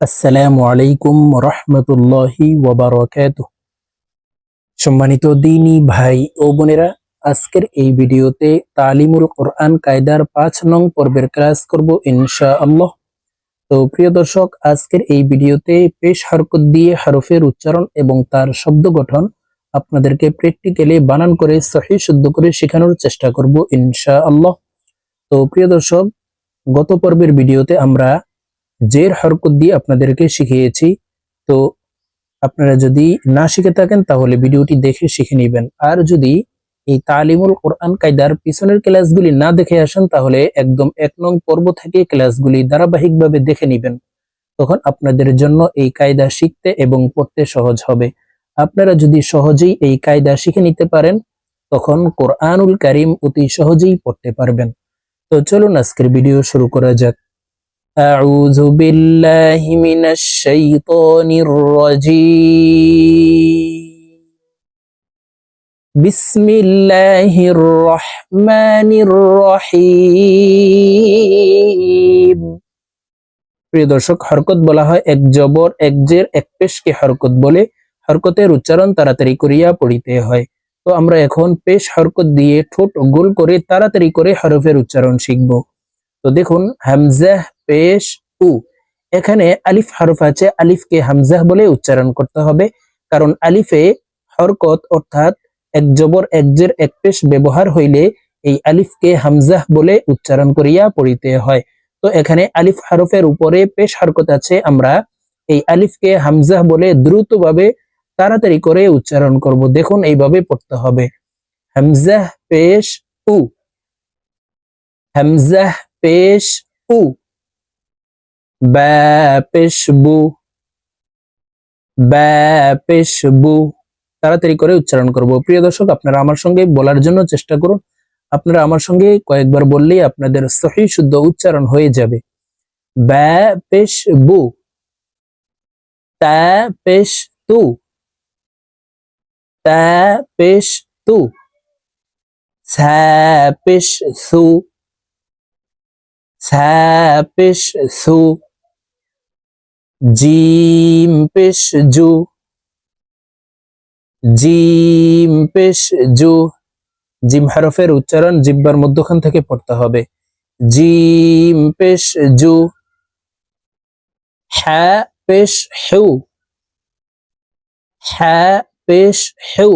আসসালামু আলাইকুম রহমতুল্লাহি সম্মানিত দিনী ভাই ও বোনেরা, আজকের এই ভিডিওতে তালিমুল কোরআন কায়দার পাঁচ নং পর্বের ক্লাস করব ইনশা আল্লাহ তো প্রিয় দর্শক, আজকের এই ভিডিওতে পেশ হরকত দিয়ে হরফের উচ্চারণ এবং তার শব্দ গঠন আপনাদেরকে প্র্যাকটিক্যালি বানান করে সহি শুদ্ধ করে শেখানোর চেষ্টা করব ইনশা আল্লাহ তো প্রিয় দর্শক, গত পর্বের ভিডিওতে আমরা জের হরকত দিয়ে আপনাদেরকে শিখিয়েছি। তো আপনারা যদি না শিখে থাকেন, তাহলে ভিডিওটি দেখে শিখে নেবেন। আর যদি এই তালিমুল কোরআন কায়দার পিছনের ক্লাসগুলি না দেখে আসেন, তাহলে একদম এক নং পর্ব থেকে ক্লাসগুলি ধারাবাহিকভাবে দেখে নেবেন। তখন আপনাদের জন্য এই কায়দা শিখতে এবং পড়তে সহজ হবে। আপনারা যদি সহজেই এই কায়দা শিখে নিতে পারেন, তখন কোরআনুল কারিম অতি সহজেই পড়তে পারবেন। তো চলুন আজকের ভিডিও শুরু করা যাক। أعوذ بالله من الشيطان الرجيم بسم الله الرحمن الرحيم প্রিয় দর্শক হরকত বলা হয় এক জবর এক জের এক পেশকে হরকত বলে হরকতের উচ্চারণ তাড়াতাড়ি করিয়া পড়িতে হয় তো আমরা এখন পেশ হরকত দিয়ে ঠোঁট গোল করে তাড়াতাড়ি করে হরফের উচ্চারণ শিখব তো দেখুন হামজাহ পেশ উ। এখানে আলিফ হরফ আছে, আলিফকে হামজাহ বলে উচ্চারণ করতে হবে। কারণ আলিফে হরকত অর্থাৎ এক জবর, এক জের, এক পেশ ব্যবহার হইলে এই আলিফকে হামজাহ বলে উচ্চারণ করিয়া পড়িতে হয়। তো এখানে আলিফ হরফের উপরে পেশ হরকত আছে, আমরা এই আলিফকে হামজাহ বলে দ্রুতভাবে তাড়াতাড়ি করে উচ্চারণ করব। দেখুন, এইভাবে পড়তে হবে। হামজাহ পেশ উ। হামজাহ পেশ উ। বা পেশ বু বা পেশ বু তাড়াতাড়ি করে উচ্চারণ করব। প্রিয় দর্শক, আপনারা আমার সঙ্গে বলার জন্য চেষ্টা করুন। আপনারা আমার সঙ্গে কয়েকবার বললেই আপনাদের সহি শুদ্ধ উচ্চারণ হয়ে যাবে। ব্যা পেশ বু তা পেশ তু তা পেশ তু সা পেশ সু সা পেশ সু জিম পেশ জু জিম পেশ জু জিম হরফের উচ্চারণ জিব্বার মধ্যখান থেকে পড়তে হবে। জিম পেশ জু হ্যা পেশ হেউ হ্যা পেশ হেউ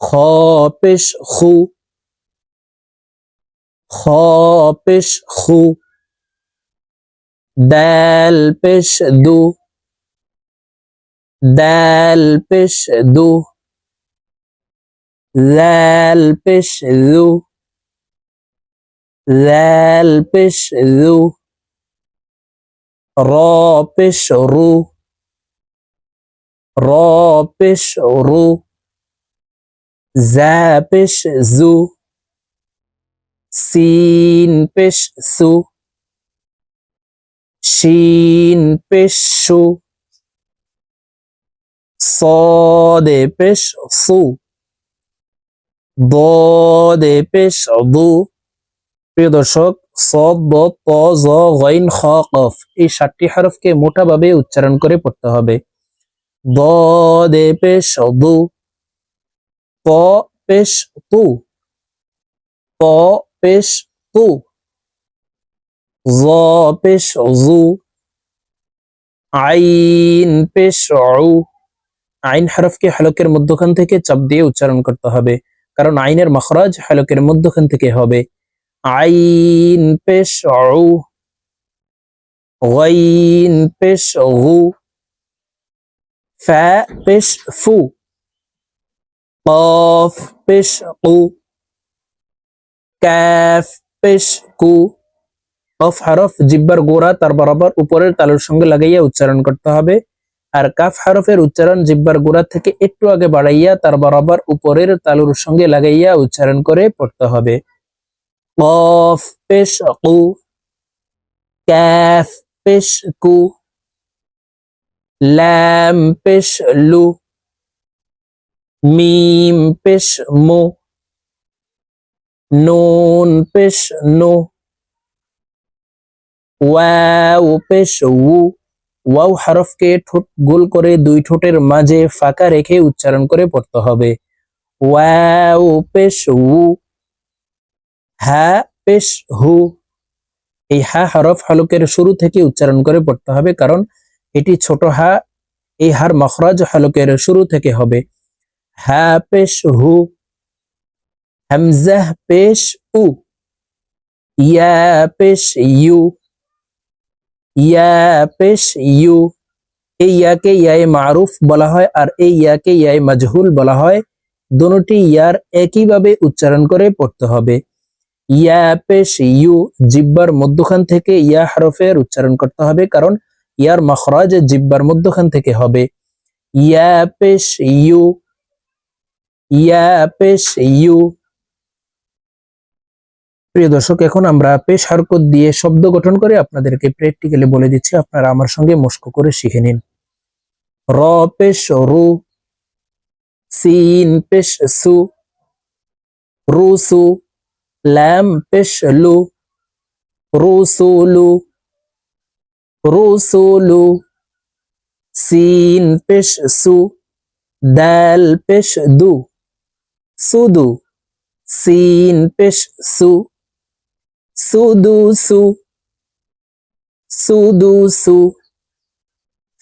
খ পেশ খু খ পেশ খু দাল পেশ দু দাল পেশ দু লাল পেশ দু লাল পেশ দু র পেশ রু র পেশ রু জা পেশ জু সিন পেশ সু শিন পেশ সু صاد পেশ সু ضاد পেশ দু প্রিয় দর্শক সদ দ ত জ গইন খ কফ এই সাতটি হরফকে মোটাভাবে উচ্চারণ করে পড়তে হবে ضاد পেশ দু ত পেশ তু ত পেশ তু জ পেশ জু আইন পেশ আইন হরফকে হালকের মধ্যখান থেকে চাপ দিয়ে উচ্চারণ করতে হবে। কারণ আইনের মখরাজ হালকের মধ্যখান থেকে হবে। আইন পেশ গাইন পেশ গু, ফ্যা পেশ ফু, কফ পেশ কু, ক্যাফ পেশ কু। কফ হরফ, জিব্বার গোড়া, তার বরাবর উপরের তালুর সঙ্গে লাগাইয়া উচ্চারণ করতে হবে। আর কাফ হরফের উচ্চারণ জিব্বার গোড়া থেকে একটু আগে বাড়াইয়া তার বরাবর উপরের তালুর সঙ্গে লাগাইয়া উচ্চারণ করে পড়তে হবে। কফ পেশ কু কাফ পেশ কু ল্যাম পেশ লু মিম পেশ মু নুন পেশ নু ওয়াও পেশ উ ওয়াও হরফকে ঠোঁট গোল করে দুই ঠোঁটের মাঝে ফাঁকা রেখে উচ্চারণ করে পড়তে হবে। ওয়াও পেশ উ হা পেশ হু এই হা হরফ হলকের শুরু থেকে উচ্চারণ করে পড়তে হবে কারণ এটি ছোট হা, এই হার মখরাজ হলকের শুরু থেকে হবে। হা পেশ হু হামজাহ, পেশ উ। ইয়া, পেশ ইউ। ইয়া পেশ ইউ এই ইয়াকে ইয়ায়ে মারুফ বলা হয় আর এই ইয়াকে ইয়ায়ে মাজহুল বলা হয়। দুটি ইয়ার একইভাবে উচ্চারণ করে পড়তে হবে। ইয়া পেশ ইউ, জিব্বার মধ্যখান থেকে ইয়া হরফের উচ্চারণ করতে হবে কারণ ইয়ার মখরাজ জিব্বার মধ্যখান থেকে হবে। ইয়া পেশ ইউ, ইয়া পেশ ইউ প্রিয় দর্শক, এখন আমরা পেশ দিয়ে শব্দ গঠন করে আপনাদেরকে প্র্যাকটিক্যালি বলে দিচ্ছি, আপনারা আমার সঙ্গে মস্ক করে শিখে নিন। র পেশ রু সিন পেশ সু, রু সু, ল্যাম পেশ লু রুসুলু রুসুলু সিন পেশ সু দাল পেশ দু সুদু সিন পেশ সু سودوسو. سدوس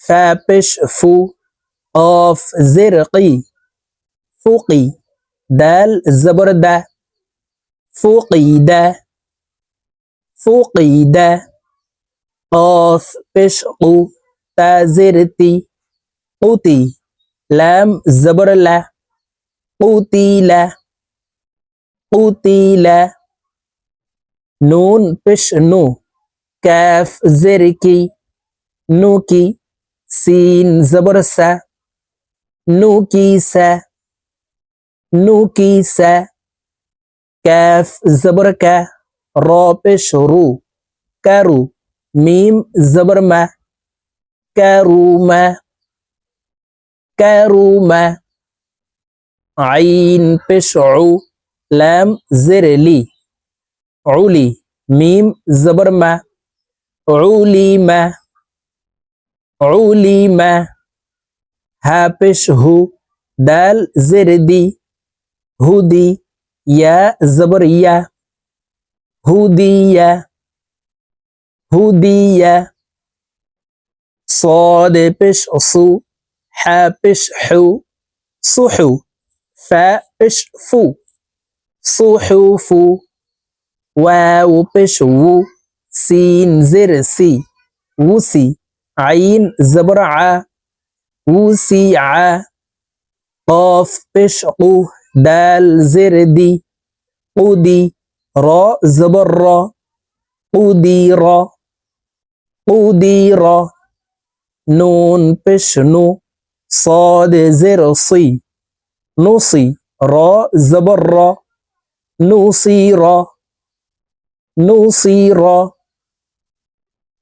فابش فو. قاف زرقي. فوقي. دال زبردة. فوقي دا. فوقي دا. قاف بش قو تازرتي قوتي. لام زبر لا قوتي لا. قوتي لا. নুন পেশ নু ক্যাফ জেরি কি নু কি সিন জবর সা নু কি সা নু কি সা ক্যাফ জবর ক্যা র পেশ রু ক্যারু মিম জবর মা ক্যারু মা ক্যারু মা আইন পেশ লাম জেরেলি عولي ميم زبر ما. عولي ما. عولي ما. هابش هو. دال زردي هودي يا زبر يا. هودي يا. هودي يا. صاد بش صو. ح حو. صحو ف فو. صحو فو. واو بش وو سين زر سي. وسي عين زبر ع وسي ع قاف بش قو دال زر دي. قدي را زبر. را. قدير قدير نون بشنو صاد زر صي. نصي را زبر. را. نصير নৌসির।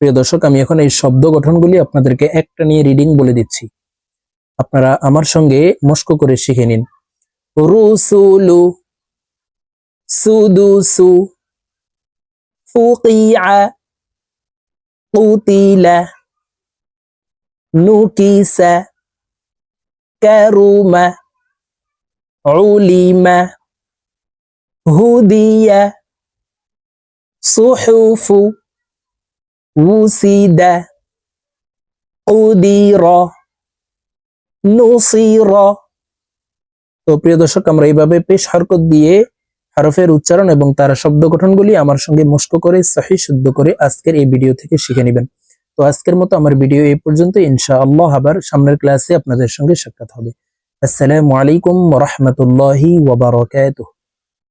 প্রিয় দর্শক, আমি এখন এই শব্দ গঠনগুলি আপনাদেরকে একটা নিয়ে রিডিং বলে দিচ্ছি। আপনারা আমার সঙ্গে মস্ক করে শিখে নিন। রুসুলু সুদুসু ফুকিয়া কুতিলা নুকিসা কারুমা উলিমা হুদিয়া صحف وسد قدر نصير তো প্রিয় দর্শক আমরা এইভাবে পেশ হরকত দিয়ে হরফের উচ্চারণ এবং তার শব্দ গঠনগুলি আমার সঙ্গে মস্ক করে সহি শুদ্ধ করে আজকের এই ভিডিও থেকে শিখে নেবেন তো আজকের মতো আমার ভিডিও এই পর্যন্ত ইনশা আল্লাহ আবার সামনের ক্লাসে আপনাদের সঙ্গে সাক্ষাৎ হবে আসসালামু আলাইকুম রহমতুল্লাহি ওবরাকাতুহ